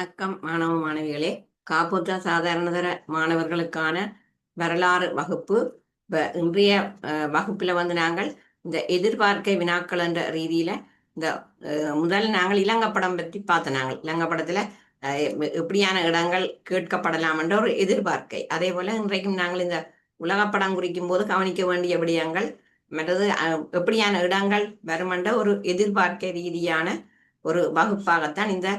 வணக்கம் மாணவ மாணவிகளே. காப்போத்தா சாதாரணதர மாணவர்களுக்கான வரலாறு வகுப்பு. இன்றைய வகுப்பில் வந்து நாங்கள் இந்த எதிர்பார்க்கை வினாக்கள் என்ற ரீதியில இந்த முதல் நாங்கள் இலங்கப்படம் பற்றி பார்த்தோம் நாங்கள். இலங்கப்படத்துல எப்படியான இடங்கள் கேட்கப்படலாம் என்ற ஒரு எதிர்பார்க்கை. அதே போல இன்றைக்கும் நாங்கள் இந்த உலகப்படம் குறிக்கும் போது கவனிக்க வேண்டிய விடயங்கள் மற்றது எப்படியான இடங்கள் வருமென்ற ஒரு எதிர்பார்க்கை ரீதியான ஒரு வகுப்பாகத்தான் இந்த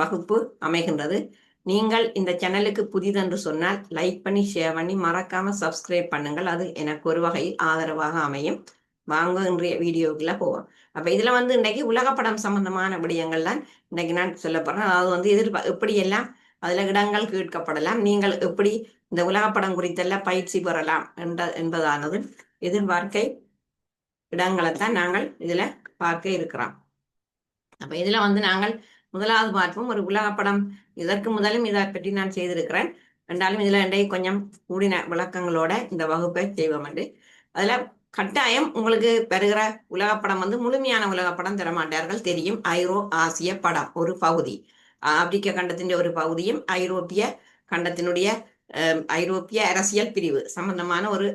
வகுப்பு அமைகின்றது. நீங்கள் இந்த சேனலுக்கு புதிதென்று சொன்னால் லைக் பண்ணி ஷேர் பண்ணி மறக்காம சப்ஸ்கிரைப் பண்ணுங்கள். அது எனக்கு ஒரு வகையில் ஆதரவாக அமையும். வாங்க இன்றைய வீடியோக்குள்ள போவோம். அப்ப இதுல வந்து இன்னைக்கு உலகப்படம் சம்பந்தமான விடயங்கள் தான் இன்னைக்கு நான் சொல்ல போறேன். அதாவது வந்து எதிர்பார் எப்படி எல்லாம் அதுல இடங்கள் கேட்கப்படலாம் நீங்கள் எப்படி இந்த உலகப்படம் குறித்தெல்லாம் பயிற்சி பெறலாம் என்ற என்பதானது எதிர்பார்க்கை இடங்களைத்தான் நாங்கள் இதுல பார்க்க இருக்கிறோம். அப்ப இதுல வந்து நாங்கள் முதலாவது பார்ப்போம் ஒரு உலகப்படம் இதற்கு முதலும் இதை பற்றி நான் செய்திருக்கிறேன். என்றாலும் இதுல இன்றைக்கு கொஞ்சம் கூடின விளக்கங்களோட இந்த வகுப்பை செய்வோம் என்று. அதுல கட்டாயம் உங்களுக்கு பெறுகிற உலகப்படம் வந்து முழுமையான உலகப்படம் தரமாட்டார்கள். தெரியும் ஐரோ ஆசிய படம் ஒரு பகுதி. ஆப்பிரிக்க கண்டத்தின் ஒரு பகுதியும் ஐரோப்பிய கண்டத்தினுடைய ஐரோப்பிய அரசியல் பிரிவு சம்பந்தமான ஒரு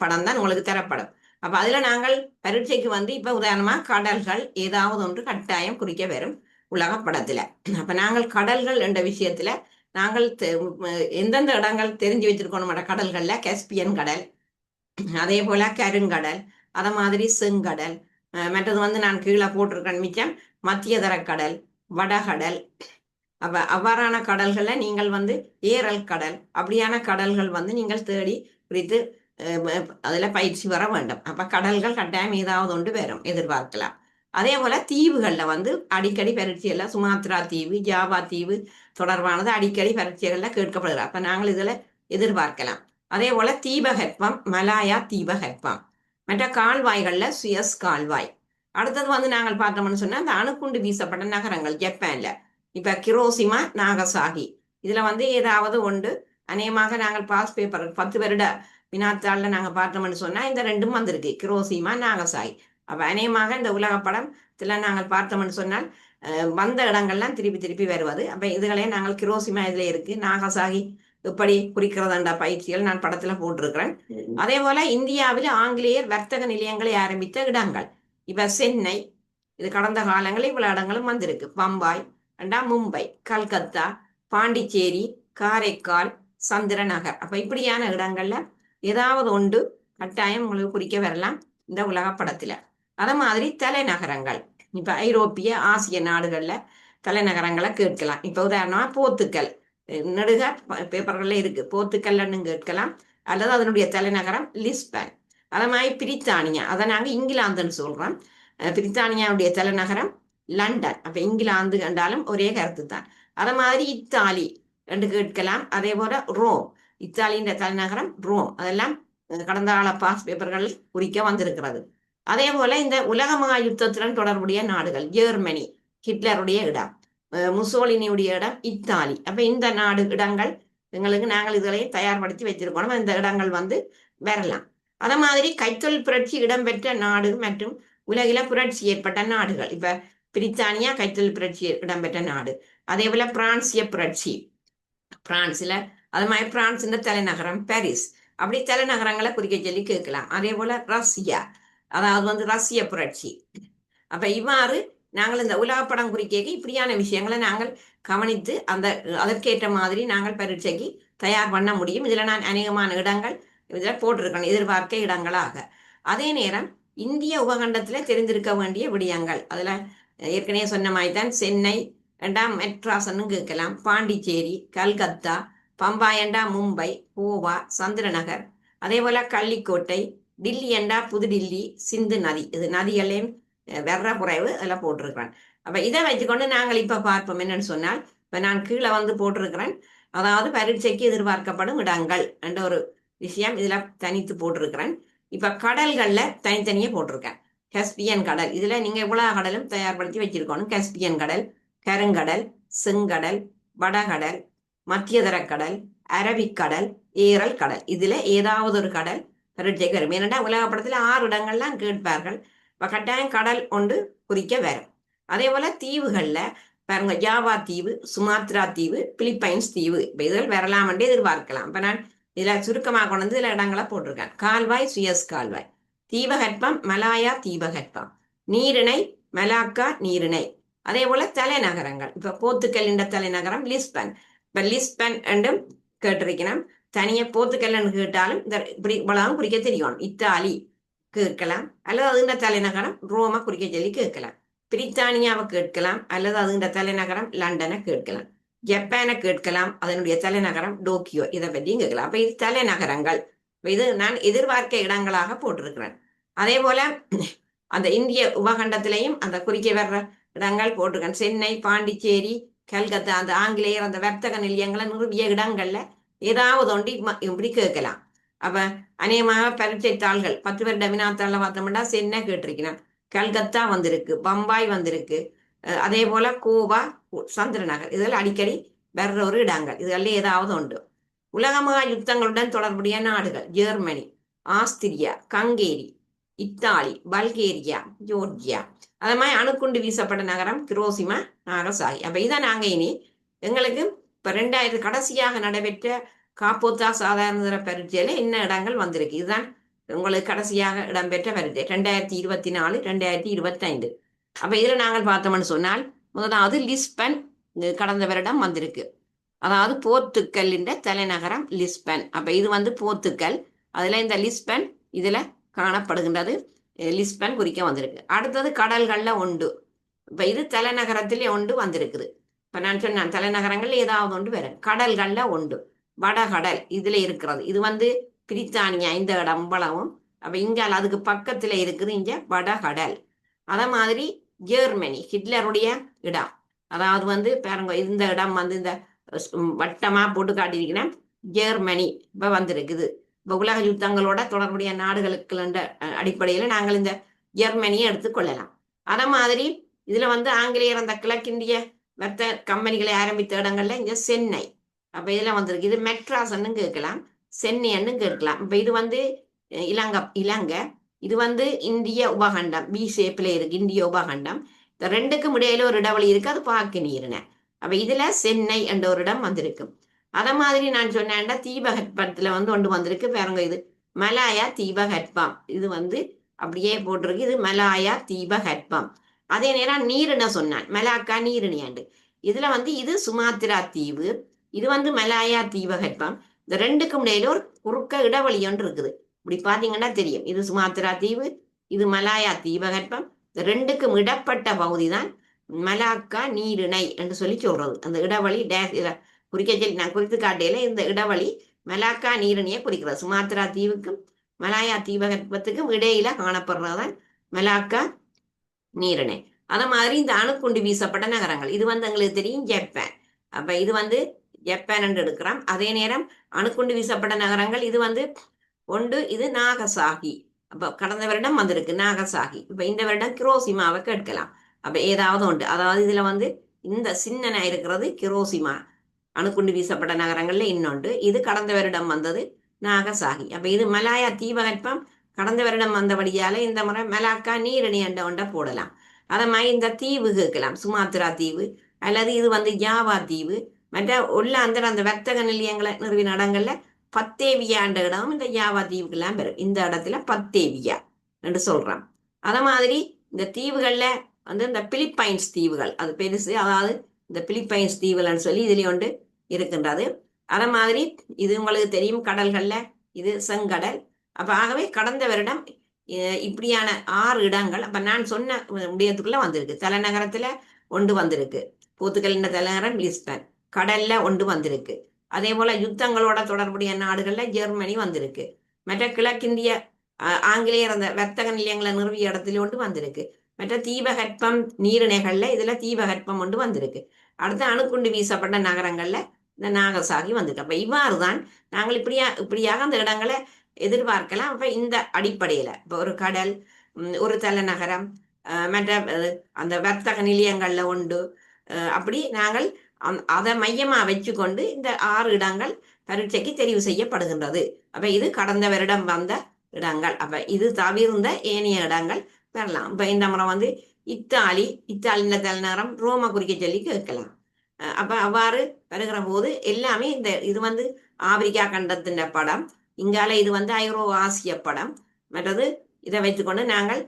படம் தான் உங்களுக்கு தரப்படும். அப்ப அதுல நாங்கள் பரீட்சைக்கு வந்து இப்ப உதாரணமா கடல்கள் ஏதாவது ஒன்று கட்டாயம் குறிக்க வரும். உலக படத்துல அப்ப நாங்கள் கடல்கள் என்ற விஷயத்துல நாங்கள் தெ- எந்தெந்த இடங்கள் தெரிஞ்சு வச்சிருக்கோம் கடல்கள்ல? கஸ்பியன் கடல் அதே போல கருங்கடல் அத மாதிரி செங்கடல் மற்றது வந்து நான் கீழே போட்டிருக்கேன் மிச்சம் மத்திய கடல் வடகடல் அப்ப அவ்வாறான கடல்களை நீங்கள் வந்து ஏரல் கடல் அப்படியான கடல்கள் வந்து நீங்கள் தேடி குறித்து அதில் அதுல பயிற்சி வர வேண்டும். அப்ப கடல்கள் கட்டாயம் ஏதாவது ஒன்று வரும் எதிர்பார்க்கலாம். அதே போல தீவுகளில் வந்து அடிக்கடி பரீட்சைகள்ல சுமாத்ரா தீவு ஜாவா தீவு தொடர்பானது அடிக்கடி பரீட்சைகள்ல கேட்கப்படுகிறது. அப்போ நாங்கள் இதில் எதிர்பார்க்கலாம். அதே போல தீபகற்பம் மலாயா தீபகற்பம். மற்ற கால்வாய்களில் சுயஸ் கால்வாய். அடுத்தது வந்து நாங்கள் பார்த்தோம்னு சொன்னால் அந்த அணுகுண்டு வீசப்பட்ட நகரங்கள் ஜப்பானில். இப்போ கிரோசிமா நாகசாகி. இதில் வந்து ஏதாவது ஒன்று. அநேகமாக நாங்கள் பாஸ் பேப்பர் பத்து வருட வினாத்தாளில் நாங்கள் பார்த்தோம்னு சொன்னால் இந்த ரெண்டும் வந்திருக்கு. கிரோசிமா நாகசாகி. அப்ப அநேகமாக இந்த உலக படத்துல நாங்கள் பார்த்தோம்னு சொன்னால் வந்த இடங்கள்லாம் திருப்பி திருப்பி வருவது. அப்ப இதுகளே நாங்கள் கிரோசிமா இதுல இருக்கு. நாகசாகி எப்படி குறிக்கிறதுன்ற பயிற்சிகள் நான் படத்துல போட்டிருக்கிறேன். அதே போல இந்தியாவில் ஆங்கிலேயர் வர்த்தக நிலையங்களை ஆரம்பித்த இடங்கள். இப்ப சென்னை இது கடந்த காலங்களில் இவ்வளவு இடங்களும் வந்திருக்கு. பம்பாய் ரெண்டா மும்பை கல்கத்தா பாண்டிச்சேரி காரைக்கால் சந்திரநகர். அப்ப இப்படியான இடங்கள்ல ஏதாவது ஒன்று கட்டாயம் உங்களுக்கு குறிக்க வரலாம் இந்த உலக படத்துல. அத மாதிரி தலைநகரங்கள். இப்ப ஐரோப்பிய ஆசிய நாடுகள்ல தலைநகரங்களை கேட்கலாம். இப்ப உதாரணமா போர்த்துக்கல். நெடுக பேப்பர்கள்ல இருக்கு. போர்த்துக்கல்னு கேட்கலாம். அல்லது அதனுடைய தலைநகரம் லிஸ்பன். அத மாதிரி பிரித்தானியா. அதை நாங்க இங்கிலாந்துன்னு சொல்றோம். பிரித்தானியாவுடைய தலைநகரம் லண்டன். அப்ப இங்கிலாந்து கண்டாலும் ஒரே கருத்து தான் அத மாதிரி இத்தாலி என்று கேட்கலாம். அதே போல ரோம். இத்தாலியின் தலைநகரம் ரோம். அதெல்லாம் கடந்த கால பாஸ் பேப்பர்கள் குறிக்க வந்திருக்கிறது. அதே போல இந்த உலக மகா யுத்தத்துடன் தொடர்புடைய நாடுகள் ஜெர்மனி ஹிட்லருடைய இடம் முசோலினியுடைய இடம் இத்தாலி. அப்ப இந்த நாடு இடங்கள் எங்களுக்கு நாங்கள் இதுகளை தயார்படுத்தி வச்சிருக்கணும் இந்த இடங்கள் வந்து வரலாம். அத மாதிரி கைத்தொழில் புரட்சி இடம்பெற்ற நாடு மற்றும் உலகில புரட்சி ஏற்பட்ட நாடுகள். இப்ப பிரித்தானியா கைத்தொழில் புரட்சி இடம்பெற்ற நாடு. அதே போல பிரான்சிய புரட்சி. பிரான்ஸ்ல அது மாதிரி பிரான்ஸ் தலைநகரம் பாரிஸ். அப்படி தலைநகரங்களை குறிக்க சொல்லி கேட்கலாம். அதே போல ரஷ்யா. அதாவது வந்து ரஷ்ய புரட்சி. அப்ப இவ்வாறு நாங்கள் இந்த உலகப்படம் குறிக்க இப்படியான விஷயங்களை நாங்கள் கவனித்து அந்த அதற்கேற்ற மாதிரி நாங்கள் பரீட்சைக்கு தயார் பண்ண முடியும். இதுல நான் அநேகமான இடங்கள் இதுல போட்டிருக்கேன் எதிர்பார்க்க இடங்களாக. அதே நேரம் இந்திய உபகண்டத்துல தெரிந்திருக்க வேண்டிய விடயங்கள். அதுல ஏற்கனவே சொன்ன மாதிரி தான் சென்னை ரெண்டாம் மெட்ராஸ்ன்னு கேட்கலாம். பாண்டிச்சேரி கல்கத்தா பம்பாயண்டா மும்பை கோவா சந்திரநகர். அதே போல கள்ளிக்கோட்டை டில்லி என்றா புதுடில்லி சிந்து நதி. இது நதிகளையும் வெற குறைவு இதெல்லாம் போட்டிருக்கிறேன். அப்ப இதை வச்சுக்கொண்டு நாங்கள் இப்ப பார்ப்போம் என்னன்னு சொன்னால் இப்ப நான் கீழே வந்து போட்டிருக்கிறேன். அதாவது பரீட்சைக்கு எதிர்பார்க்கப்படும் இடங்கள் என்ற ஒரு விஷயம் இதுல தனித்து போட்டிருக்கிறேன். இப்ப கடல்கள்ல தனித்தனியே போட்டிருக்கேன். கஸ்பியன் கடல். இதுல நீங்க இவ்வளவு கடலும் தயார்படுத்தி வச்சிருக்கணும் கஸ்பியன் கடல் கருங்கடல் செங்கடல் வடகடல் மத்தியதரக்கடல் அரபிக்கடல் ஏரல் கடல். இதுல ஏதாவது ஒரு கடல் பரீட்சைக்கு வரும் ஏனென்றா உலக ஆறு இடங்கள்லாம் கேட்பார்கள். இப்போ கட்டாயம் கடல் ஒன்று குறிக்க வரும். அதே போல தீவுகளில் பாருங்க ஜாவா தீவு சுமாத்ரா தீவு பிலிப்பைன்ஸ் தீவு. இப்போ இதில் வரலாம் என்று எதிர்பார்க்கலாம். இப்போ நான் இதில் சுருக்கமாக கொண்டு வந்து சில இடங்களை போட்டிருக்கேன். கால்வாய் சுயஸ் கால்வாய். தீபகற்பம் மலாயா தீபகற்பம். நீரிணை மலாக்கா நீரிணை. அதே போல தலைநகரங்கள். இப்போ போர்த்துக்கல் என்ற தலைநகரம் லிஸ்பன். இப்போ லிஸ்பன் என்றும் கேட்டிருக்கிறோம் தனிய போர்த்துக்கல்லன்னு கேட்டாலும் இந்த இப்படி இவ்வளவு குறிக்க தெரியணும் இத்தாலி கேட்கலாம். அல்லது அதுண்ட தலைநகரம் ரோமை குறிக்க சொல்லி கேட்கலாம். பிரித்தானியாவை கேட்கலாம். அல்லது அதுண்ட தலைநகரம் லண்டனை கேட்கலாம். ஜப்பானை கேட்கலாம். அதனுடைய தலைநகரம் டோக்கியோ. இதை பற்றியும் கேட்கலாம். அப்ப இது தலைநகரங்கள். இது நான் எதிர்பார்க்க இடங்களாக போட்டிருக்கிறேன். அதே போல அந்த இந்திய உபகண்டத்திலையும் அந்த குறிக்க வர்ற இடங்கள் போட்டிருக்கேன். சென்னை பாண்டிச்சேரி கல்கத்தா அந்த ஆங்கிலேயர் அந்த வர்த்தக நிலையங்களை நிறுவிய இடங்கள்ல ஏதாவது ஒண்டி இப்படி கேட்கலாம். அப்ப அநேகமாக பரீட்சை பத்து பேர் வினாத்தாள்ல பார்த்தோம்னா சென்னை கேட்டிருக்கிறான். கல்கத்தா வந்திருக்கு பம்பாய் வந்திருக்கு அதே போல கோவா சந்திரநகர். இதெல்லாம் அடிக்கடி வர்ற ஒரு இடங்கள். இதெல்லாம் ஏதாவது உண்டு உலக மகா யுத்தங்களுடன் தொடர்புடைய நாடுகள் Germany Austria Hungary Italy Bulgaria Georgia. அது மாதிரி அணுக்குண்டு வீசப்பட்ட நகரம் கிரோசிமா நாகசாகி. அப்ப இதை நாங்க இனி எங்களுக்கு இப்போ ரெண்டாயிரத்து கடைசியாக நடைபெற்ற காப்போத்தா சாதாரண பரீட்சையில் என்ன இடங்கள் வந்திருக்கு? இதுதான் உங்களுக்கு கடைசியாக இடம்பெற்ற பரீட்சை. ரெண்டாயிரத்தி இருபத்தி நாலு ரெண்டாயிரத்தி இருபத்தைந்து. அப்போ இதில் நாங்கள் பார்த்தோம்னு சொன்னால் முதலாவது லிஸ்பன் கடந்த வருடம் வந்திருக்கு. அதாவது போர்த்துக்கல்லின் தலைநகரம் லிஸ்பன். அப்போ இது வந்து போர்த்துக்கல். அதில் இந்த லிஸ்பன் இதில் காணப்படுகின்றது. லிஸ்பன் குறிக்க வந்திருக்கு. அடுத்தது கடல்களில் உண்டு இப்போ இது தலைநகரத்திலே ஒன்று வந்திருக்குது. இப்போ நான் சொன்னேன் தலைநகரங்கள் ஏதாவது ஒன்று வரும். கடல்களில் உண்டு. வடகடல் இதில் இருக்கிறது. இது வந்து பிரித்தானியா இந்த இடம் இவ்வளவும் அப்போ இங்கே அதுக்கு பக்கத்தில் இருக்குது இங்கே வடகடல். அதே மாதிரி ஜெர்மனி ஹிட்லருடைய இடம். அதாவது வந்து பாருங்க இந்த இடம் வந்து இந்த வட்டமாக போட்டு காட்டியிருக்கிறேன் ஜெர்மனி இப்போ வந்திருக்குது. இப்போ உலக யுத்தங்களோட தொடர்புடைய நாடுகளுக்கு அடிப்படையில் நாங்கள் இந்த ஜெர்மனியை எடுத்துக்கொள்ளலாம் அதே மாதிரி இதில் வந்து ஆங்கிலேயர் அந்த கிழக்கிந்திய மற்ற கம்பெனிகளை ஆரம்பித்த இடங்கள்ல இங்க சென்னை. அப்ப இதுல வந்திருக்கு. இது மெட்ராஸ்ன்னு கேட்கலாம். சென்னைன்னு கேட்கலாம். இப்ப இது வந்து இலங்கை இலங்கை. இது வந்து இந்திய உபகண்டம். பி ஷேப்ல இருக்கு. இந்திய உபகண்டம். இந்த ரெண்டுக்கும் இடையில ஒரு இடைவெளி இருக்கு. அது பாக்கு நீரின அப்ப இதுல சென்னை என்ற ஒரு இடம் வந்திருக்கு. அத மாதிரி நான் சொன்னேன்டா தீபகற்பத்துல வந்து ஒன்று வந்திருக்கு. பாருங்க இது. மலாயா தீபகற்பம். இது வந்து அப்படியே போட்டிருக்கு. இது மலாயா தீபகற்பம். அதே நேரம் நீருன்னு சொன்னான். மலாக்கா நீரிணியாண்டு இதுல வந்து இது சுமாத்திரா தீவு இது வந்து மலாயா தீபகற்பம் இந்த ரெண்டுக்கும் இடையில ஒரு குறுக்க இடைவெளி ஒன்று இருக்குது. இப்படி பாத்தீங்கன்னா தெரியும். இது சுமாத்திரா தீவு இது மலாயா தீபகற்பம் இந்த ரெண்டுக்கும் இடப்பட்ட பகுதி தான் மலாக்கா நீரிணை என்று சொல்லி சொல்றது. அந்த இடவழி டேஸ் குறிக்க சொல்லி நான் குறித்து காட்டையில இந்த இடவழி மலாக்கா நீரிணையை குறிக்கிறது. சுமாத்திரா தீவுக்கும் மலாயா தீபகற்பத்துக்கும் இடையில காணப்படுறதுதான் மலாக்கா நீரிணை. அத மாதிரி இந்த அணுக்குண்டு வீசப்பட்ட நகரங்கள். இது வந்து எங்களுக்கு தெரியும் ஜப்பான். அப்ப இது வந்து ஜப்பான் என்று எடுக்கிறோம். அதே நேரம் அணுக்குண்டு வீசப்பட்ட நகரங்கள். இது வந்து ஒன்று இது நாகசாகி. அப்ப கடந்த வருடம் வந்திருக்கு நாகசாகி. இப்ப இந்த வருடம் கிரோசிமாவை கேட்கலாம் அப்ப ஏதாவது உண்டு அதாவது இதுல வந்து இந்த சின்னனா இருக்கிறது கிரோசிமா. அணுக்குண்டு வீசப்பட்ட நகரங்கள்ல இன்னொன்று. இது கடந்த வருடம் வந்தது நாகசாகி. அப்ப இது மலாயா தீபகற்பம் கடந்த வருடம் வந்தபடியால இந்த முறை மலாக்கா நீரணி என்ற ஒன்றை போடலாம். அதை மாதிரி இந்த தீவு கேட்கலாம். சுமாத்ரா தீவு அல்லது இது வந்து ஜாவா தீவு. மற்ற உள்ளாந்தர் அந்த வர்த்தக நிலையங்களை நிறுவின இடங்கள்ல பத்தேவியா என்ற இடம் இந்த ஜாவா தீவுக்கெல்லாம் பெறும் இந்த இடத்துல பத்தேவியா என்று சொல்றான் அதை மாதிரி இந்த தீவுகள்ல வந்து இந்த பிலிப்பைன்ஸ் தீவுகள் அது பெருசு அதாவது இந்த பிலிப்பைன்ஸ் தீவுகள்னு சொல்லி இதுல ஒன்று இருக்கின்றது. அதை மாதிரி இது உங்களுக்கு தெரியும் கடல்கள்ல இது செங்கடல் அப்ப ஆகவே கடந்த வருடம் இப்படியான ஆறு இடங்கள் அப்ப நான் சொன்ன முடியத்துக்குள்ள வந்திருக்கு. தலைநகரத்துல ஒன்று வந்திருக்கு. போத்துக்கலின் தலைநகரம் லிஸ்பன். கடல்ல ஒன்று வந்திருக்கு. அதே போல யுத்தங்களோட தொடர்புடைய நாடுகள்ல ஜெர்மனி வந்திருக்கு. மற்ற கிழக்கிந்திய ஆங்கிலேயர் அந்த வர்த்தக நிலையங்களை நிறுவிய இடத்துல ஒன்று வந்திருக்கு. மற்ற தீபகற்பம் நீரிணைகள்ல இதுல தீபகற்பம் ஒன்று வந்திருக்கு. அடுத்து அணுக்குண்டு வீசப்பட்ட நகரங்கள்ல இந்த நாகசாகி வந்திருக்கு. அப்ப இவ்வாறு தான் நாங்கள் இப்படியா இப்படியாக அந்த இடங்களை எதிர்பார்க்கலாம். அப்ப இந்த அடிப்படையில இப்ப ஒரு கடல் ஒரு தலைநகரம் மற்ற அந்த வர்த்தக நிலையங்கள்ல உண்டு. அப்படி நாங்கள் அந்- அதை மையமா வச்சுக்கொண்டு இந்த ஆறு இடங்கள் பரீட்சைக்கு தெரிவு செய்யப்படுகின்றது. அப்ப இது கடந்த வருடம் வந்த இடங்கள். அப்ப இது தவிர்ந்த ஏனைய இடங்கள் பெறலாம். இப்ப இந்த முறை வந்து இத்தாலி இத்தாலியின் தலைநகரம் ரோம குறிக்க சொல்லி கேட்கலாம். அப்ப அவ்வாறு வருகிற போது எல்லாமே இந்த இது வந்து ஆப்பிரிக்கா கண்டத்தின் படம். இங்கால இது வந்து ஐரோ ஆசிய படம். மற்றது இதை வைத்துக்கொண்டு நாங்கள்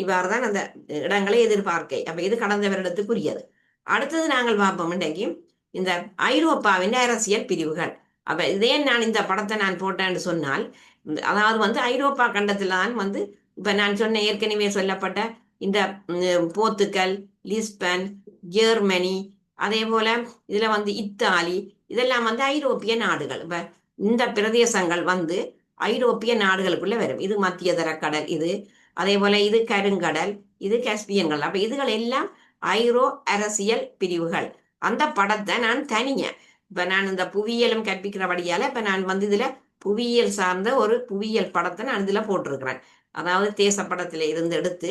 இவ்வாறு தான் அந்த இடங்களை எதிர்பார்க்க. அப்ப இது கடந்த வருடத்துக்குரியது. அடுத்தது நாங்கள் பார்ப்போம் இன்றைக்கு இந்த ஐரோப்பாவின் அரசியல் பிரிவுகள். அப்ப இதே நான் இந்த படத்தை நான் போட்டேன்னு சொன்னால் அதாவது வந்து ஐரோப்பா கண்டத்தில் தான் வந்து இப்ப நான் சொன்ன ஏற்கனவே சொல்லப்பட்ட இந்த போர்த்துக்கல் லிஸ்பன் ஜெர்மனி அதே போல இதுல வந்து இத்தாலி இதெல்லாம் வந்து ஐரோப்பிய நாடுகள். இப்ப இந்த பிரதேசங்கள் வந்து ஐரோப்பிய நாடுகளுக்குள்ள வரும். இது மத்திய தர கடல் இது அதே போல இது கருங்கடல் இது காஸ்பியன் அப்ப இதுகள் எல்லாம் ஐரோ அரசியல் பிரிவுகள். அந்த படத்தை நான் தனிங்க இப்ப நான் இந்த புவியியலும் கற்பிக்கிறபடியால இப்ப நான் வந்து இதுல புவியியல் சார்ந்த ஒரு புவியியல் படத்தை நான் இதுல போட்டிருக்கிறேன். அதாவது தேச படத்துல இருந்து எடுத்து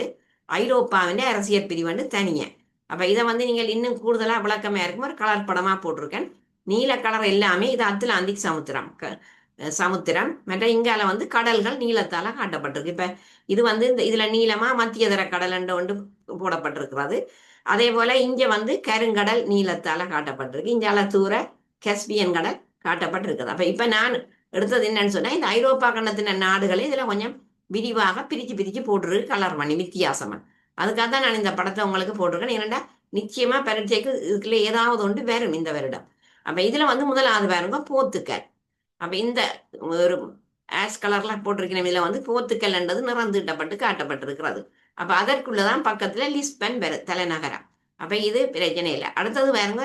ஐரோப்பாவின் அரசியல் பிரிவுன்னு தனிங்க அப்ப இதை வந்து நீங்கள் இன்னும் கூடுதலா விளக்கமா இருக்கும். ஒரு கலர் படமா போட்டிருக்கேன். நீல கலர் எல்லாமே இது அத்லாந்திக் சமுத்திரம். க- சமுத்திரம். மற்ற இங்கால வந்து கடல்கள் நீளத்தால காட்டப்பட்டிருக்கு. இப்ப இது வந்து இந்த இதுல நீளமா மத்தியதர கடல் என்று ஒன்று போடப்பட்டிருக்கிறது. அதே போல இங்க வந்து கருங்கடல் நீளத்தால காட்டப்பட்டிருக்கு. இங்கால தூர கஸ்பியன் கடல் காட்டப்பட்டிருக்குது. அப்ப இப்ப நான் எடுத்தது என்னன்னு சொன்னா இந்த ஐரோப்பா கண்டத்தின நாடுகளை இதுல கொஞ்சம் விரிவாக பிரிச்சு பிரிச்சு போட்டிருக்கு கலர் பண்ணி வித்தியாசமா. அதுக்காக தான் நான் இந்த படத்தை உங்களுக்கு போட்டிருக்கேன். ஏன்னா நிச்சயமா பரீட்சைக்கு இதுக்குள்ள ஏதாவது ஒன்று வரும் இந்த வருடம். அப்ப இதுல வந்து முதலாவது பாருங்க போத்துக்கல். அப்ப இந்த ஒரு ஆஷ் கலர்ல போட்டிருக்கிற இதுல வந்து போத்துக்கல் என்றது நிறந்தீட்டப்பட்டு காட்டப்பட்டிருக்கிறது. அப்ப அதற்குள்ளதான் பக்கத்துல லிஸ்பன் வரு தலைநகரம். அப்ப இது பிரச்சனை இல்லை. அடுத்தது பாருங்க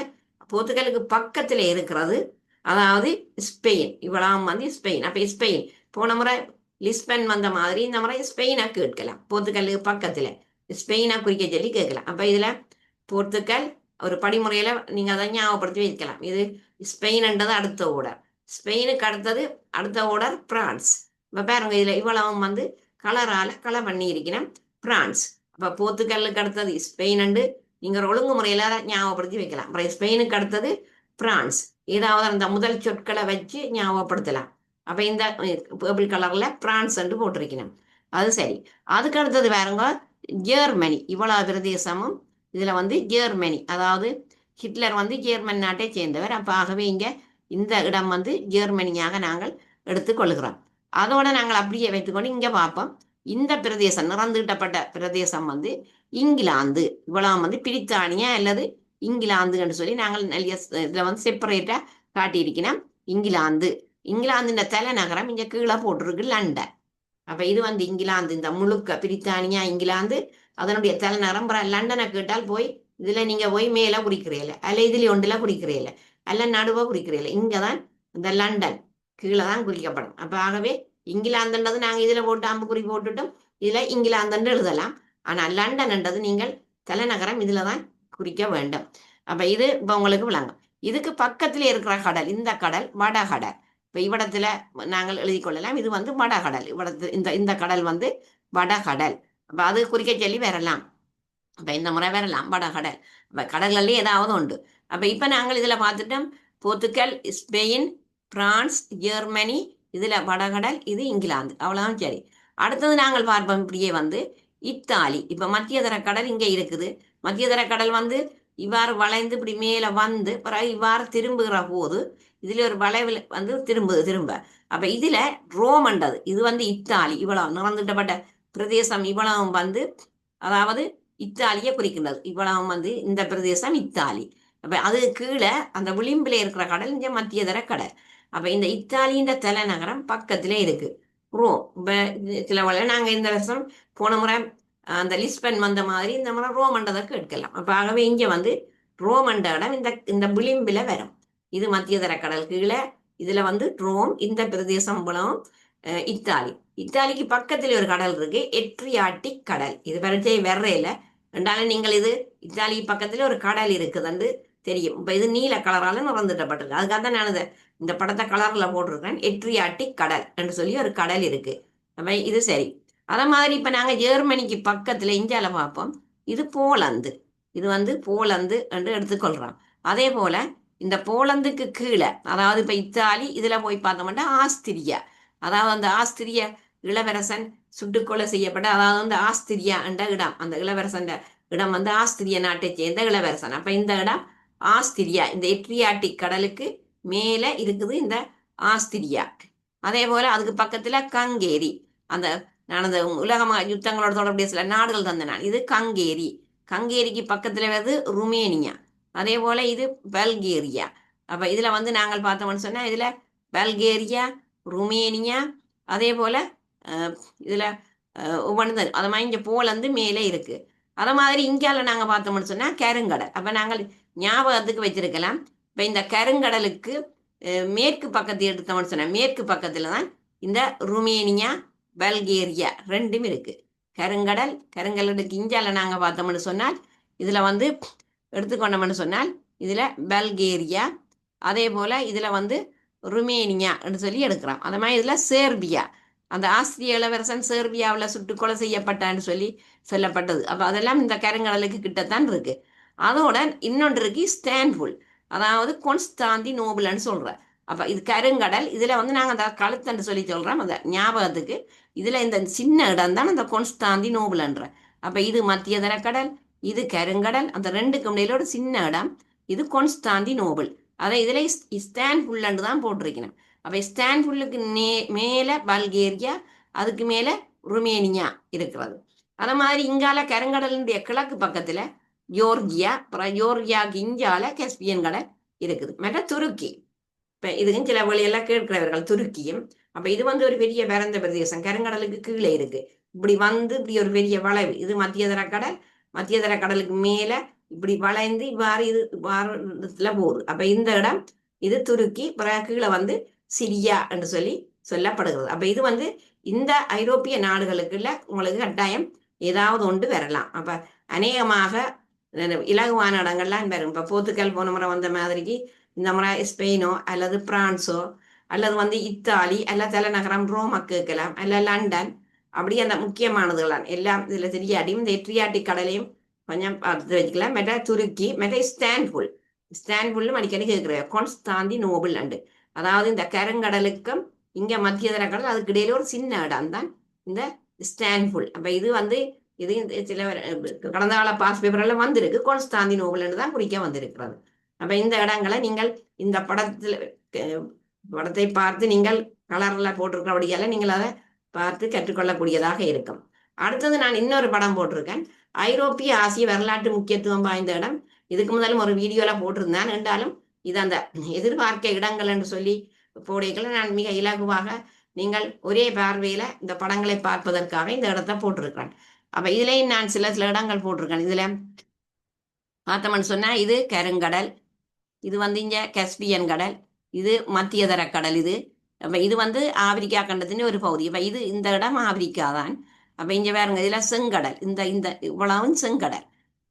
போர்த்துகலுக்கு பக்கத்துல இருக்கிறது அதாவது ஸ்பெயின். இவ்வளவு வந்து ஸ்பெயின். அப்ப ஸ்பெயின். போன முறை லிஸ்பன் வந்த மாதிரி இந்த முறை ஸ்பெயினா கேட்கலாம். போர்த்துகலுக்கு பக்கத்துல. ஸ்பெயினா குறிக்க சொல்லி கேட்கலாம். அப்ப இதுல போர்த்துக்கல் ஒரு படிமுறையில நீங்க அதை ஞாபகப்படுத்தி வைக்கலாம். இது ஸ்பெயின்ன்றது அடுத்த ஓடர் ஸ்பெயினுக்கு அடுத்தது அடுத்த ஓடர் பிரான்ஸ். இப்ப பாருங்க இதுல இவ்வளவும் வந்து கலரால கலர் பண்ணி இருக்கிறேன் பிரான்ஸ். அப்ப போர்த்துகலுக்கு அடுத்தது ஸ்பெயின் அண்டு நீங்க ஒழுங்கு முறையில அதை ஞாபகப்படுத்தி வைக்கலாம். அப்புறம் ஸ்பெயினுக்கு அடுத்தது பிரான்ஸ். ஏதாவது அந்த முதல் சொற்களை வச்சு ஞாபகப்படுத்தலாம். அப்ப இந்த பேபிள் கலர்ல பிரான்ஸ் என்று போட்டிருக்கணும் அது சரி. அதுக்கு அடுத்தது பாருங்க ஜெர்மனி. இவ்வளவு பிரதேசமும் இதுல வந்து ஜெர்மனி அதாவது ஹிட்லர் வந்து ஜெர்மன் நாட்டை சேர்ந்தவர். அப்போ ஆகவே இங்கே இந்த இடம் வந்து ஜெர்மனியாக நாங்கள் எடுத்துக்கொள்கிறோம். அதோட நாங்கள் அப்படியே வைத்துக்கொண்டு இங்கே பார்ப்போம். இந்த பிரதேசம் நிறந்துகிட்டப்பட்ட பிரதேசம் வந்து இங்கிலாந்து. இவ்வளவு வந்து பிரித்தானியா அல்லது இங்கிலாந்துன்னு சொல்லி நாங்கள் நிறைய இதில் வந்து செப்பரேட்டாக காட்டியிருக்கிறோம். இங்கிலாந்து. இங்கிலாந்தின் தலைநகரம் இங்கே கீழே போட்டிருக்கு லண்டன். அப்போ இது வந்து இங்கிலாந்து இந்த முழுக்க பிரித்தானியா இங்கிலாந்து அதனுடைய தலைநகரம் லண்டனை கேட்டால் போய் இதுல நீங்க போய் மேல குறிக்கிறீல அல்ல இதுல ஒன்றுல குறிக்கிறீல அல்ல நடுவா குறிக்கிறீல இங்கதான் இந்த லண்டன் கீழே தான் குறிக்கப்படும். அப்ப ஆகவே இங்கிலாந்துன்றது நாங்க இதுல போட்டு அம்புக்குறி போட்டுட்டும் இதுல இங்கிலாந்துன்னு எழுதலாம். ஆனா லண்டன்ன்றது நீங்கள் தலைநகரம் இதுல தான் குறிக்க வேண்டும். அப்ப இது இப்ப உங்களுக்கு விளங்கும். இதுக்கு பக்கத்துல இருக்கிற கடல் இந்த கடல் வடகடல். இப்ப இவ்விடத்துல நாங்கள் எழுதி கொள்ளலாம் இது வந்து வடகடல். இவ்விடத்து இந்த இந்த கடல் வந்து வடகடல். அப்ப அது குறிக்க சொல்லி வரலாம். அப்ப இந்த முறை வரலாம். வடகடல் அப்ப கடல்கள்லயே ஏதாவது உண்டு. அப்ப இப்ப நாங்கள் இதுல பார்த்துட்டோம். போர்த்துக்கல் ஸ்பெயின் பிரான்ஸ் ஜெர்மனி இதுல வடகடல் இது இங்கிலாந்து. அவ்வளவுதான் சரி. அடுத்தது நாங்கள் பார்ப்போம். இப்படியே வந்து இத்தாலி. இப்ப மத்தியதர கடல் இங்க இருக்குது. மத்தியதர கடல் வந்து இவ்வாறு வளைந்து இப்படி மேல வந்து பிறகு இவ்வாறு திரும்புகிற போது இதுல ஒரு வளைவில் வந்து திரும்புது திரும்ப. அப்ப இதுல ரோமண்டது இது வந்து இத்தாலி. இவ்வளவு நிறந்துட்டப்பட்ட பிரதேசம் இவ்வளவும் வந்து அதாவது இத்தாலியை குறிக்கின்றது. இவ்வளவும் வந்து இந்த பிரதேசம் இத்தாலி. அப்ப அது கீழே அந்த விளிம்பில் இருக்கிற கடல் இங்க மத்தியதர கடல். அப்ப இந்த இத்தாலியின் தலைநகரம் பக்கத்திலே இருக்கு. ரோம் இப்போ சில வழியா நாங்கள் இந்த வருஷம் போன முறை அந்த லிஸ்பன் வந்த மாதிரி இந்த முறை ரோமண்டதை கேட்கலாம். அப்போ ஆகவே இங்கே வந்து ரோமண்ட இடம் இந்த இந்த விளிம்பில் வரும். இது மத்தியதர கடல் கீழே இதில் வந்து ரோம் இந்த பிரதேசம் புலம் இத்தாலி இத்தாலிக்கு பக்கத்துல ஒரு கடல் இருக்கு எட்ரியாட்டிக் கடல் இது பரிச்சை வர்றையில ரெண்டாலும் நீங்கள் இது இத்தாலி பக்கத்துல ஒரு கடல் இருக்குதுன்னு தெரியும் இப்ப இது நீல கலரால நிறந்துட்டப்பட்டிருக்கு அதுக்காக தான் நான் இந்த படத்தை கலர்ல போட்டிருக்கேன் எட்ரியாட்டிக் கடல் என்று சொல்லி ஒரு கடல் இருக்கு இது சரி அத மாதிரி இப்ப நாங்க ஜெர்மனிக்கு பக்கத்துல இந்தியால பார்ப்போம் இது போலந்து இது வந்து போலந்து என்று எடுத்துக்கொள்றோம் அதே போல இந்த போலந்துக்கு கீழே அதாவது இப்ப இத்தாலி இதுல போய் பார்த்தோம்னா ஆஸ்திரியா அதாவது அந்த ஆஸ்திரிய இளவரசன் சுட்டுக்கொலை செய்யப்பட்ட அதாவது வந்து ஆஸ்திரியா என்ற இடம். அந்த இளவரசன் இடம் வந்து ஆஸ்திரிய நாட்டை சேர்ந்த இளவரசன். அப்ப இந்த இடம் ஆஸ்திரியா இந்த எட்ரியாட்டிக் கடலுக்கு மேல இருக்குது இந்த ஆஸ்திரியா. அதே போல அதுக்கு பக்கத்துல கங்கேரி. அந்த நடந்த உலக யுத்தங்களோட தொடர்புடைய சில நாடுகள் தந்த நாள் இது கங்கேரி. கங்கேரிக்கு பக்கத்துல வருது ருமேனியா. அதே போல இது பல்கேரியா. அப்ப இதுல வந்து நாங்கள் பார்த்தோம்னு சொன்னா இதுல பல்கேரியா ருமேனியா அதே போல் இதில் ஒவ்வொன்று அது மாதிரி இங்கே போலந்து மேலே இருக்குது அதை மாதிரி இங்கால நாங்கள் பார்த்தோம்னு சொன்னால் கருங்கடல். அப்போ நாங்கள் ஞாபகத்துக்கு வச்சிருக்கலாம். இப்போ இந்த கருங்கடலுக்கு மேற்கு பக்கத்தை எடுத்தோம்னு சொன்னால் மேற்கு பக்கத்தில் தான் இந்த ருமேனியா பல்கேரியா ரெண்டும் இருக்குது கருங்கடல் கருங்கடலுக்கு இந்தியாவில் நாங்கள் பார்த்தோம்னு சொன்னால் இதில் வந்து எடுத்துக்கொண்டோம்னு சொன்னால் இதில் பல்கேரியா அதே போல் இதில் வந்து ருமேனியான்னு சொல்லி எடுக்கிறோம் அந்த மாதிரி இதில் சேர்பியா. அந்த ஆஸ்திரிய இளவரசன் சேர்பியாவில் சுட்டுக்கொலை செய்யப்பட்டான்னு சொல்லி சொல்லப்பட்டது. அப்போ அதெல்லாம் இந்த கருங்கடலுக்கு கிட்டத்தான் இருக்கு. அதோட இன்னொன்று இருக்கு ஸ்டான்புல் அதாவது கொன்ஸ்டாந்தி நோபுல்னு சொல்கிறேன் அப்போ இது கருங்கடல். இதில் வந்து நாங்கள் அந்த கழுத்தன்று சொல்லி சொல்கிறோம் அந்த ஞாபகத்துக்கு இதில் இந்த சின்ன இடம் தான் அந்த கொன்ஸ்டாந்தி நோபுல்ன்ற அப்போ இது மத்திய தரக்கடல் இது கருங்கடல். அந்த ரெண்டு கம்பெனியிலோட ஒரு சின்ன இடம். இது கொன்ஸ்டாந்தி நோபல் அதை இதில் இஸ்தான்புல்லுன்னு தான் போட்டிருக்கணும். அப்போ இஸ்தான்புல்லுக்கு நே மேலே பல்கேரியா அதுக்கு மேலே ருமேனியா இருக்கிறது. அதே மாதிரி இங்கால கருங்கடலுடைய கிழக்கு பக்கத்தில் ஜோர்ஜியா அப்புறம் ஜோர்ஜியாவுக்கு இஞ்சால கெஸ்பியன் கடல் இருக்குது. மற்ற துருக்கி. இப்போ இதுக்கும் சில வழியெல்லாம் கேட்கிறவர்கள் துருக்கியும். அப்போ இது வந்து ஒரு பெரிய பரந்த பிரதேசம். கருங்கடலுக்கு கீழே இருக்குது இப்படி வந்து இப்படி ஒரு பெரிய வளைவு. இது மத்தியதர கடல். மத்தியதர கடலுக்கு மேலே இப்படி வளைந்து இவ்வாறு இது வாரத்துல போகுது. அப்ப இந்த இடம் இது துருக்கி பிறகு கீழே வந்து சிரியா என்று சொல்லி சொல்லப்படுகிறது. அப்ப இது வந்து இந்த ஐரோப்பிய நாடுகளுக்குள்ள உங்களுக்கு கட்டாயம் ஏதாவது ஒன்று வரலாம். அப்ப அநேகமாக இலகுவான இடங்கள்லாம் வரும். இப்ப போர்த்துக்கல் போன முறை வந்த மாதிரிக்கு இந்த முறை ஸ்பெயினோ அல்லது பிரான்ஸோ அல்லது வந்து இத்தாலி அல்ல தலைநகரம் ரோமா கேட்கலாம் அல்ல லண்டன். அப்படி அந்த முக்கியமானதுகளான் எல்லாம் இதுல தெரியாட்டியும் இந்த எட்ரியாட்டிக் கடலையும் கொஞ்சம் பார்த்து வச்சுக்கலாம் மெட்டா துருக்கி மெட்ட இஸ்தான்புல். இஸ்தான்புல்லும் அடிக்கடி கேட்கிறேன் கான்ஸ்டாந்தி நோபல் அண்டு. அதாவது இந்த கருங்கடலுக்கும் இங்கே மத்திய கடல் அதுக்கு இடையில ஒரு சின்ன இடம் தான் இந்த ஸ்டான்புல் அப்போ இது வந்து இது இந்த சில கடந்த கால பாஸ் பேப்பர்ல வந்திருக்கு. கான்ஸ்டாந்தி நோபல் தான் குறிக்க வந்திருக்கிறது. அப்போ இந்த இடங்களை நீங்கள் இந்த படத்தில் படத்தை பார்த்து நீங்கள் கலரில் போட்டிருக்கிறபடியால் நீங்கள் அதை பார்த்து கற்றுக்கொள்ளக்கூடியதாக இருக்கும். அடுத்தது நான் இன்னொரு படம் போட்டிருக்கேன். ஐரோப்பிய ஆசிய வரலாற்று முக்கியத்துவம் வாய்ந்த இடம். இதுக்கு முதலும் ஒரு வீடியோல போட்டிருந்தேன். என்றாலும் இது அந்த எதிர்பார்க்க இடங்கள் என்று சொல்லி போடைகளை நான் மிக இலகுவாக நீங்கள் ஒரே பார்வையில இந்த படங்களை பார்ப்பதற்காக இந்த இடத்தை போட்டிருக்கிறேன். அப்ப இதுலயும் நான் சில சில இடங்கள் போட்டிருக்கேன். இதுல பார்த்தோம்னு சொன்னா இது கருங்கடல் இது வந்து இங்க கஸ்பியன் கடல் இது மத்தியதர கடல் இது. அப்ப இது வந்து ஆப்பிரிக்கா கண்டத்தின் ஒரு பகுதி. இப்ப இது இந்த இடம் ஆப்பிரிக்கா தான் அப்ப இங்க பாருங்க இதுல செங்கடல். இந்த இந்த இவ்வளவும் செங்கடல்.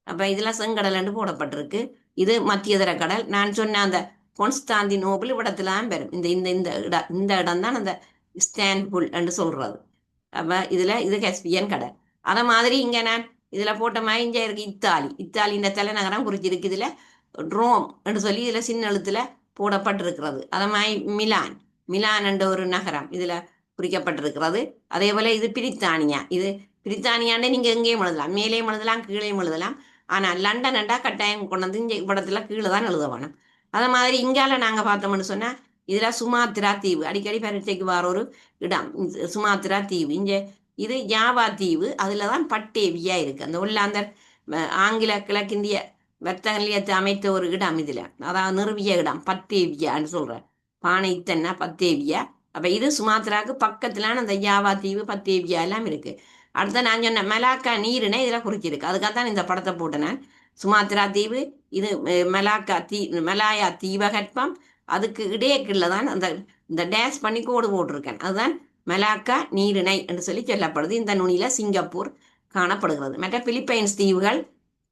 அப்ப இதுல செங்கடல் போடப்பட்டிருக்கு. இது மத்தியதர கடல் நான் சொன்ன அந்த கொன்ஸ்டாந்தி நோபல் இடத்துல பெறும். இந்த இந்த இந்த இடம் இந்த இடம் தான் அந்த ஸ்டான்புல் என்று சொல்றது. அப்ப இதுல இது கஸ்பியன் கடல். அத மாதிரி இங்க நான் இதுல போட்ட மாதிரி இங்க இருக்கு இத்தாலி. இத்தாலி இந்த தலைநகரம் குறிச்சிருக்கு இதுல ரோம் என்று சொல்லி இதுல சின்ன எழுத்துல போடப்பட்டிருக்கிறது. அத மாதிரி மிலான். மிலான் என்ற ஒரு நகரம். இதுல குறிக்கப்பட்டிருக்கிறது. அதே போல இது பிரித்தானியா. இது பிரித்தானியாண்டே நீங்க எங்கேயும் எழுதலாம். மேலேயும் எழுதலாம் கீழேயும் எழுதலாம். ஆனால் லண்டன் என்றா கட்டாயம் கொண்டு வந்து இங்கே படத்துல கீழே தான் எழுத வேணும். அத மாதிரி இங்கால நாங்கள் பார்த்தோம்னு சொன்னால் இதில் சுமாத்திரா தீவு. அடிக்கடி பரீட்சைக்கு வர ஒரு இடம். சுமாத்திரா தீவு. இங்கே இது ஜாவா தீவு. அதில் தான் பட்டேவியா இருக்குது அந்த உள்ளாந்தர் ஆங்கில கிழக்கிந்திய வர்த்தக நிலையத்தை அமைத்த ஒரு இடம் இதில். அதாவது நிறுவிய இடம். பத்தேவியான்னு சொல்கிறேன் பானைத்தன்னா பத்தேவியா அப்ப இது சுமாத்ராக்கு பக்கத்திலான அந்த யாவா தீவு பத்தேவியா எல்லாம் இருக்கு. அடுத்த நான் சொன்ன மலாக்கா நீருனே இதெல்லாம் குறிச்சிருக்கு. அதுக்காக தான் இந்த படத்தை போட்டேன் நான். தீவு இது மலாக்கா தீ மலாயா தீபகற்பம் அதுக்கு இடையக்குள்ள தான் அந்த இந்த டேஸ் பண்ணி கோடு போட்டிருக்கேன். அதுதான் மலாக்கா நீரிணை என்று சொல்லி சொல்லப்படுது. இந்த நுனியில சிங்கப்பூர் காணப்படுகிறது. மற்ற பிலிப்பைன்ஸ் தீவுகள்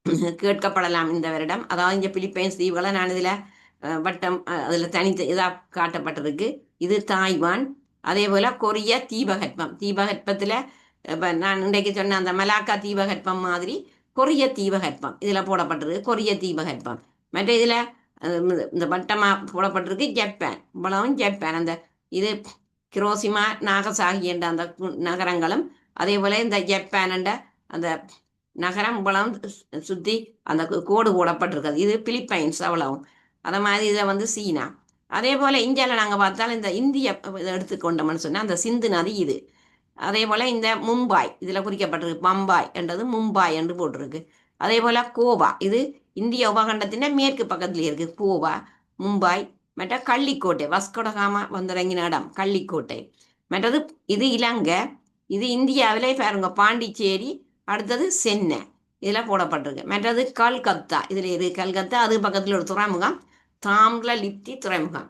கேட்கப்படலாம் இந்த வருடம். அதாவது இந்த பிலிப்பைன்ஸ் தீவுகளை நான் இதில் வட்டம் அதில் தனித்து இதாக காட்டப்பட்டிருக்கு. இது தாய்வான். அதே போல கொரிய தீபகற்பம். தீபகற்பத்துல நான் இன்றைக்கு சொன்ன அந்த மலாக்கா தீபகற்பம் மாதிரி கொரிய தீபகற்பம். இதுல போடப்பட்டிருக்கு கொரிய தீபகற்பம். மற்ற இதுல இந்த- வட்டமா போடப்பட்டிருக்கு ஜப்பான். இவ்வளவும் ஜப்பான். அந்த இது கிரோசிமா நாகசாகி என்ற அந்த கு- நகரங்களும் அதே போல இந்த ஜப்பான் என்ற அந்த நகரம் இவ்வளவும் சு- சுத்தி அந்த கோடு போடப்பட்டிருக்குது. இது பிலிப்பைன்ஸ் அவ்வளவும். அதை மாதிரி இதில் வந்து சீனா. அதே போல் இந்தியாவில் நாங்கள் பார்த்தாலும் இந்த இந்திய இதை எடுத்துக்கொண்டோம்னு சொன்னால் அந்த சிந்து நதி இது. அதே போல் இந்த மும்பாய் இதில் குறிக்கப்பட்டிருக்கு. பம்பாய் என்றது மும்பாய் என்று போட்டிருக்கு. அதே போல் கோவா இது இந்திய உபகண்டத்தின் மேற்கு பக்கத்தில் இருக்குது கோவா மும்பாய் மற்ற கள்ளிக்கோட்டை வஸ்கோடகாமா வந்திறங்கின இடம் கள்ளிக்கோட்டை. மற்றது இது இலங்கை இது இந்தியாவிலே பாருங்க பாண்டிச்சேரி அடுத்தது சென்னை. இதில் போடப்பட்டிருக்கு. மற்றது கல்கத்தா இதில் இருக்குது கல்கத்தா அது பக்கத்தில் ஒரு துறைமுகம். தாம்ரலிப்தி துறைமுகம்.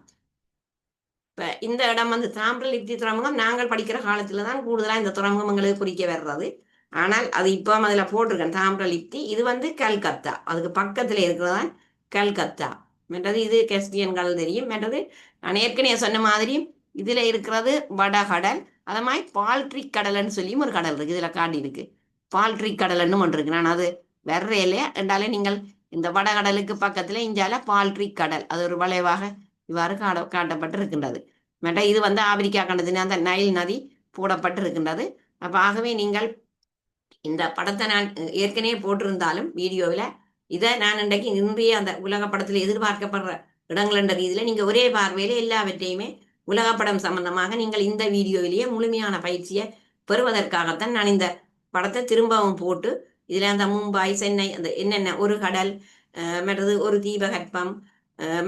இப்போ இந்த இடம் வந்து தாம்ரலிப்தி துறைமுகம் நாங்கள் படிக்கிற காலத்தில் தான் கூடுதலாக இந்த துறைமுகம் எங்களுக்கு குறிக்க வர்றது. ஆனால் அது இப்போ அதில் போட்டிருக்கேன் தாம்ரலிப்தி. இது வந்து கல்கத்தா. அதுக்கு பக்கத்தில் இருக்கிறதான் கல்கத்தா. மற்றது இது கெஸ்டியன்கள் தெரியும். மற்றது நான் ஏற்கனவே சொன்ன மாதிரி இதில் இருக்கிறது வடகடல். அதே மாதிரி பால்ட்ரி கடல்னு சொல்லியும் ஒரு கடல் இருக்குது இதில் காட்டி இருக்கு பால்ட்ரி கடல்னு ஒன்று இருக்கு. நான் அது வர்றையிலே என்றாலே நீங்கள் இந்த வடகடலுக்கு பக்கத்தில் இந்தியால பால்ட்ரி கடல். அது ஒரு வளைவாக இவ்வாறு காட காட்டப்பட்டிருக்கின்றது. மேட்டா இது வந்து ஆப்பிரிக்கா கண்டத்தின் அந்த நைல் நதி போடப்பட்டிருக்கின்றது. அப்போ ஆகவே நீங்கள் இந்த படத்தை நான் ஏற்கனவே போட்டிருந்தாலும் வீடியோவில் இதை நான் இன்றைக்கு இன்றைய அந்த உலக படத்தில் எதிர்பார்க்கப்படுற இடங்கள் என்ற ரீதியில் நீங்கள் ஒரே பார்வையில் எல்லாவற்றையுமே உலக படம் சம்பந்தமாக நீங்கள் இந்த வீடியோவிலேயே முழுமையான பயிற்சியை பெறுவதற்காகத்தான் நான் இந்த படத்தை திரும்பவும் போட்டு இதில் அந்த மும்பாய் சென்னை அந்த என்னென்ன ஒரு கடல் மற்றது ஒரு தீபகற்பம்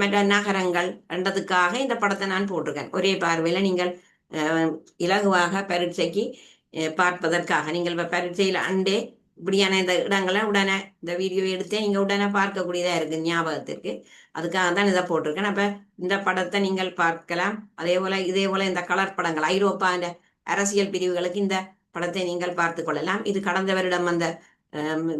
மற்ற நகரங்கள் என்றதுக்காக இந்த படத்தை நான் போட்டிருக்கேன். ஒரே பார்வையில் நீங்கள் இலகுவாக பரீட்சைக்கு பார்ப்பதற்காக. நீங்கள் இப்போ பரீட்சையில் அண்டே இப்படியான இந்த இடங்களை உடனே இந்த வீடியோ எடுத்து நீங்கள் உடனே பார்க்கக்கூடியதாக இருக்குது ஞாபகத்திற்கு. அதுக்காக தான் இதை போட்டிருக்கேன். அப்போ இந்த படத்தை நீங்கள் பார்க்கலாம். அதே போல் இதே போல் இந்த கலர் படங்கள் ஐரோப்பா இந்த அரசியல் பிரிவுகளுக்கு இந்த படத்தை நீங்கள் பார்த்து கொள்ளலாம். இது கடந்த வருடம் வந்த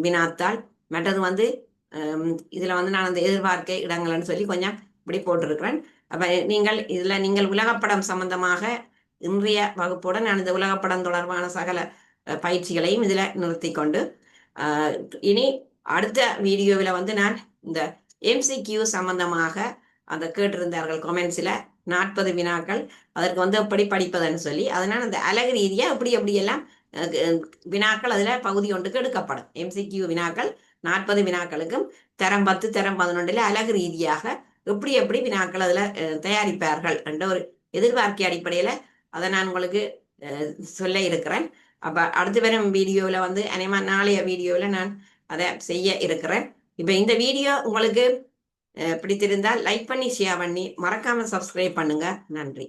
வினாத்தாள் மற்றது வந்து இதில் இதுல வந்து நான் அந்த எதிர்பார்க்க இடங்கள்னு சொல்லி கொஞ்சம் இப்படி போட்டிருக்கிறேன். அப்ப நீங்கள் இதுல நீங்கள் உலகப்படம் சம்பந்தமாக இன்றைய வகுப்புடன் நான் இந்த உலகப்படம் தொடர்பான சகல பயிற்சிகளையும் இதுல நிறுத்தி கொண்டு இனி அடுத்த வீடியோவில் வந்து நான் இந்த எம்சிக்யூ சம்பந்தமாக அந்த கேட்டிருந்தார்கள் கொமெண்ட்ஸில் நாற்பது வினாக்கள் அதற்கு வந்து எப்படி படிப்பதுன்னு சொல்லி அதனால் அந்த அழகு ரீதியாக எப்படி எப்படியெல்லாம் எல்லாம் வினாக்கள் அதில் பகுதி ஒன்றுக்கு எடுக்கப்படும். எம்சிக்யூ வினாக்கள் நாற்பது வினாக்களுக்கும் தரம் பத்து தரம் பதினொன்றில் அழகு ரீதியாக எப்படி எப்படி வினாக்கள் அதில் தயாரிப்பார்கள் என்ற ஒரு எதிர்பார்க்கை அடிப்படையில் அதை நான் உங்களுக்கு சொல்ல இருக்கிறேன். அப்போ அடுத்து வரும் வீடியோவில் வந்து அநேகமாக நாளைய வீடியோவில் நான் அதை செய்ய இருக்கிறேன். இப்போ இந்த வீடியோ உங்களுக்கு பிடித்திருந்தால் லைக் பண்ணி ஷேர் பண்ணி மறக்காமல் சப்ஸ்கிரைப் பண்ணுங்கள் நன்றி.